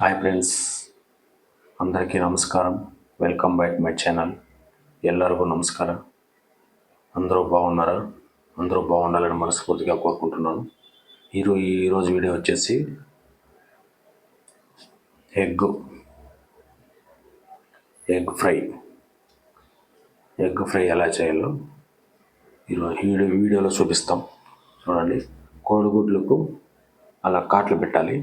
Hi friends అందరికీ నమస్కారం. Welcome back my channel ఎల్లరిಗೂ నమస్కారం. అందరూ బాగున్నారా? అందరూ బాగుండాలని మనస్ఫూర్తిగా కోరుకుంటున్నాను. ఈరోజు ఈరోజు వీడియో వచ్చేసి egg egg fry. Egg fry ఎలా చేయాలో ఈరోజు వీడియోలో చూపిస్తాం. చూడండి. కోడిగుడ్లకు అలా కాట్లు పెట్టాలి.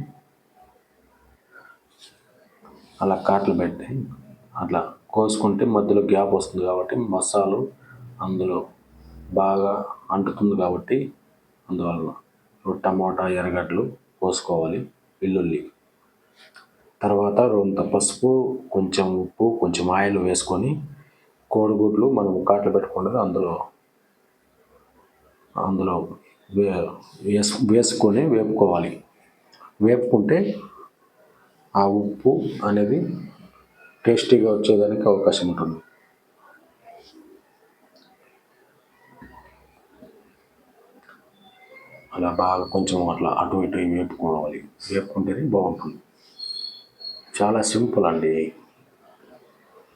అలా కాట్లు పెట్టి అట్లా కోసుకుంటే మధ్యలో గ్యాప్ వస్తుంది కాబట్టి మసాలు అందులో బాగా అంటుతుంది కాబట్టి అందువలన టమాటా ఎర్రగడ్డలు కోసుకోవాలి వెల్లుల్లి. తర్వాత రొంత పసుపు కొంచెం ఉప్పు కొంచెం ఆయిల్ వేసుకొని కోడిగుడ్లు మనం కాట్లు పెట్టుకుంటే అందులో అందులో వే వేసు వేసుకొని వేపుకోవాలి. వేపుకుంటే ఆ ఉప్పు అనేది టేస్టీగా వచ్చేదానికి అవకాశం ఉంటుంది. అలా బాగా కొంచెం అట్లా అటు ఇటు వేపుకోవాలి వేపుకుంటేనే బాగుంటుంది. చాలా సింపుల్ అండి.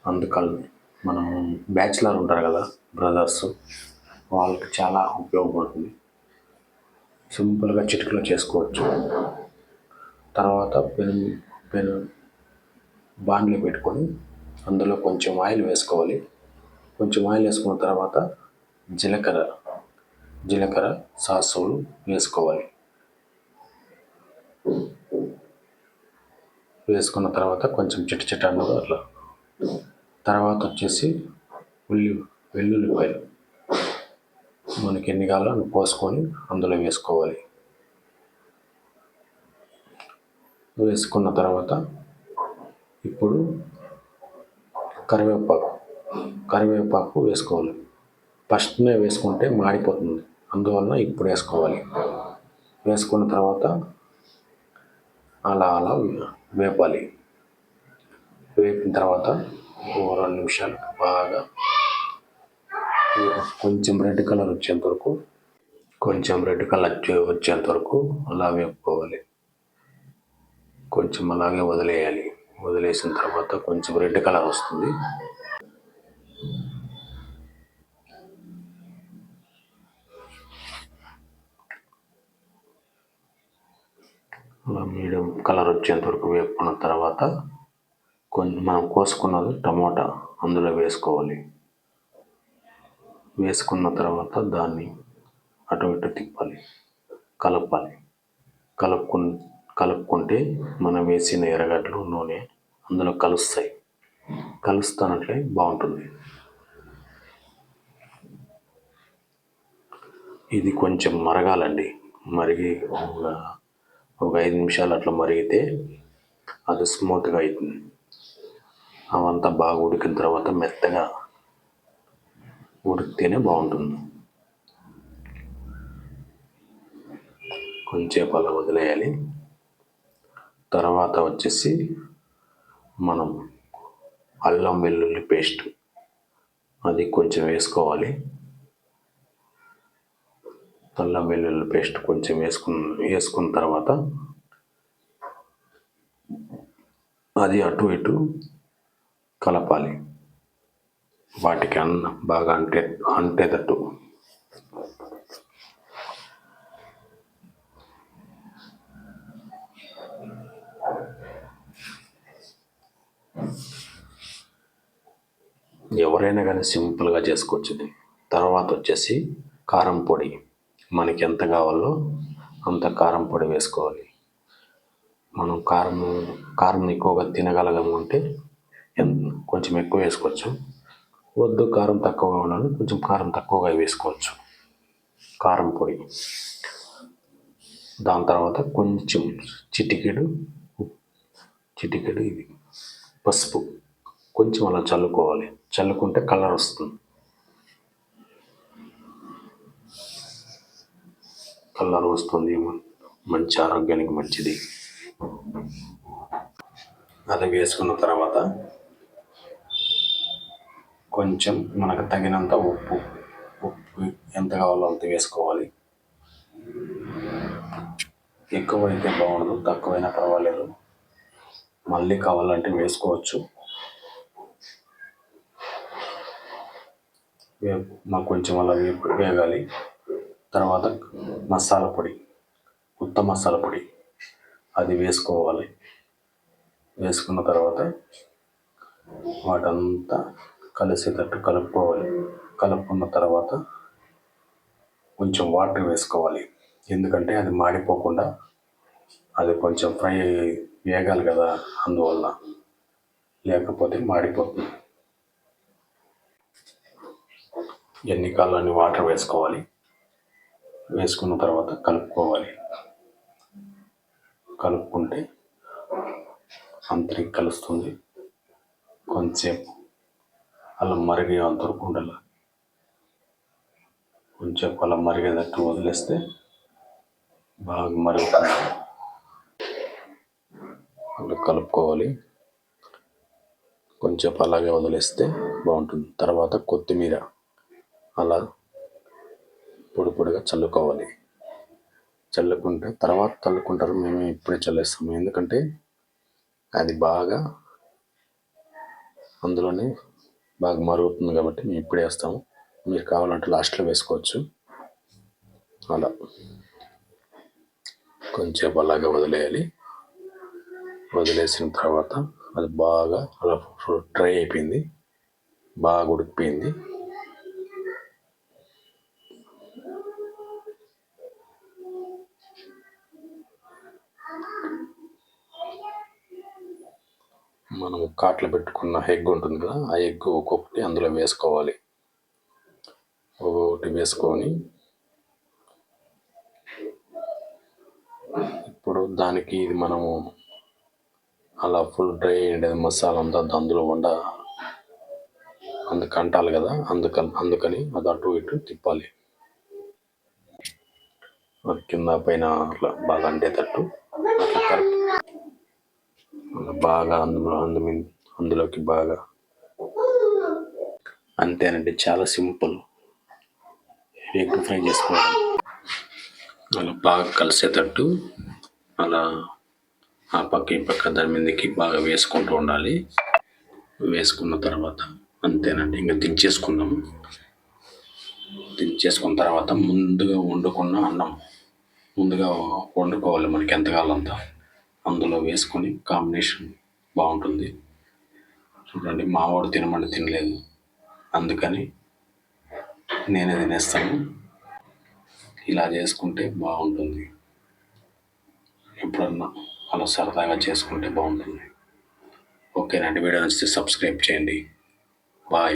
అందుకని మనం బ్యాచిలర్ ఉంటారు కదా బ్రదర్స్ వాళ్ళకి చాలా ఉపయోగపడుతుంది. సింపుల్గా చిటికలో చేసుకోవచ్చు. తర్వాత పెను పెను బాండ్లు పెట్టుకొని అందులో కొంచెం ఆయిల్ వేసుకోవాలి. కొంచెం ఆయిల్ వేసుకున్న తర్వాత జీలకర్ర జీలకర్ర సాసులు వేసుకోవాలి. వేసుకున్న తర్వాత కొంచెం చిట్ట చిట్ట అన్నది అట్లా. తర్వాత వచ్చేసి ఉల్లి వెల్లుల్లిపాయలు. మనకి ఎన్ని కావాలో పోసుకొని అందులో వేసుకోవాలి. వేసుకున్న తర్వాత ఇప్పుడు కరివేపాకు కరివేపాకు వేసుకోవాలి. ఫస్ట్నే వేసుకుంటే మాడిపోతుంది. అందువలన ఇప్పుడు వేసుకోవాలి. వేసుకున్న తర్వాత అలా అలా వేపాలి. వేపిన తర్వాత ఓ రెండు నిమిషాలు బాగా కొంచెం రెడ్ కలర్ వచ్చేంత వరకు కొంచెం రెడ్ కలర్ వచ్చేంత వరకు అలా వేపుకోవాలి. కొంచెం అలాగే వదిలేయాలి. వదిలేసిన తర్వాత కొంచెం రెడ్ కలర్ వస్తుంది. అలా మీడియం కలర్ వచ్చేంత వరకు వేపుకున్న తర్వాత కొంచెం మనం కోసుకున్నది టమోటా అందులో వేసుకోవాలి. వేసుకున్న తర్వాత దాన్ని అటు ఇటు తిప్పాలి. కలపాలి. కలుపుకుని కలుపుకుంటే మనం వేసిన ఎర్రగడ్డలు నూనె అందులో కలుస్తాయి. కలుస్తానట్లే బాగుంటుంది. ఇది కొంచెం మరగాలండి. మరిగి ఒక ఒక ఐదు నిమిషాలు అట్లా మరిగితే అది స్మూత్గా అవుతుంది అవంతా బాగా ఉడికిన తర్వాత మెత్తగా ఉడికితేనే బాగుంటుంది. కొంచెం అలా వదిలేయాలి. తర్వాత వచ్చేసి మనం అల్లం వెల్లుల్లి పేస్ట్ అది కొంచెం వేసుకోవాలి. అల్లం వెల్లుల్లి పేస్ట్ కొంచెం వేసుకున్న వేసుకున్న తర్వాత అది అటు ఇటు కలపాలి. వాటికి అన్న బాగా అంటే అంటేటట్టు ఎవరైనా కానీ సింపుల్గా చేసుకోవచ్చు తర్వాత వచ్చేసి కారం పొడి. మనకి ఎంత కావాలో అంత కారం పొడి వేసుకోవాలి. మనం కారం కారం ఎక్కువగా తినగలగము అంటే కొంచెం ఎక్కువ వేసుకోవచ్చు. వద్దు కారం తక్కువగా ఉండాలి కొంచెం కారం తక్కువగా వేసుకోవచ్చు. కారం పొడి. దాని తర్వాత కొంచెం చిటికెడు చిటికెడు ఇది. పసుపు. కొంచెం అలా చల్లుకోవాలి. చల్లుకుంటే కలర్ వస్తుంది. కలర్ వస్తుంది. మంచి ఆరోగ్యానికి మంచిది. అది వేసుకున్న తర్వాత కొంచెం మనకు తగినంత ఉప్పు. ఉప్పు ఎంత కావాలో అంత వేసుకోవాలి. ఎక్కువ అయితే బాగుండదు. తక్కువైనా పర్వాలేదు. మళ్ళీ కావాలంటే వేసుకోవచ్చు. మాకు కొంచెం అలా వే- వేగాలి. తర్వాత మసాలా పొడి ఉత్త మసాలా పొడి అది వేసుకోవాలి. వేసుకున్న తర్వాత వాటంతా కలిసేటట్టు కలుపుకోవాలి. కలుపుకున్న తర్వాత కొంచెం వాటర్ వేసుకోవాలి. ఎందుకంటే అది మాడిపోకుండా అది కొంచెం ఫ్రై వేగాలి కదా అందువల్ల. లేకపోతే మాడిపోతుంది. ఎన్ని కాళ్ళని వాటర్ వేసుకోవాలి? వేసుకున్న తర్వాత కలుపుకోవాలి. కలుపుకుంటే అంతరికి కలుస్తుంది. కొంచెంసేపు అలా మరిగే అంతవరకు ఉండాలి. కొంచెం అలా మరిగేటట్టు వదిలేస్తే బాగా మరుగుతుంది. అలా కలుపుకోవాలి. కొంచెం అలాగే వదిలేస్తే బాగుంటుంది. తర్వాత కొత్తిమీర అలా పొడి పొడిగా చల్లుకోవాలి. చల్లుకుంటే తర్వాత చల్లుకుంటారు. మేము ఇప్పుడే చల్లేస్తాము ఎందుకంటే అది బాగా అందులోనే బాగా మరుగుతుంది కాబట్టి మేము ఇప్పుడే వేస్తాము. మీరు కావాలంటే లాస్ట్లో వేసుకోవచ్చు. అలా కొంచెం అలాగే వదిలేయాలి. వదిలేసిన తర్వాత అది బాగా అలా డ్రై అయిపోయింది. బాగా ఉడికిపోయింది. మనం కాట్లో పెట్టుకున్న ఎగ్ ఉంటుంది కదా ఆ ఎగ్ ఒక్కొక్కటి అందులో వేసుకోవాలి. ఒక్కొక్కటి వేసుకొని ఇప్పుడు దానికి ఇది మనము అలా ఫుల్ డ్రై అయ్యేది మసాలా అంతా అందులో ఉండ అందుకు అంటాలి కదా అందుకని అందుకని అది అటు ఇటు తిప్పాలి. కింద పైన అట్లా బాగా అంటేటట్టు బాగా అందులో అందు అందులోకి బాగా అంతేనండి చాలా సింపుల్. ఎగ్ ఫ్రై చేసుకోవడం అలా బాగా కలిసేటట్టు అలా ఆ పక్క ఈ పక్క దాని మీదకి బాగా వేసుకుంటూ ఉండాలి. వేసుకున్న తర్వాత అంతేనండి ఇంకా దించేసుకుందాము దించేసుకున్న తర్వాత ముందుగా వండుకున్న అన్నం. ముందుగా వండుకోవాలి మనకి ఎంత కావాలంత అందులో వేసుకొని కాంబినేషన్ బాగుంటుంది. చూడండి మావాడు తినమంటే తినలేదు. అందుకని నేనే తినేస్తాను. ఇలా చేసుకుంటే బాగుంటుంది. ఎప్పుడన్నా అలా సరదాగా చేసుకుంటే బాగుంటుంది. ఓకేనండి వీడియో నచ్చితే సబ్స్క్రైబ్ చేయండి. బాయ్.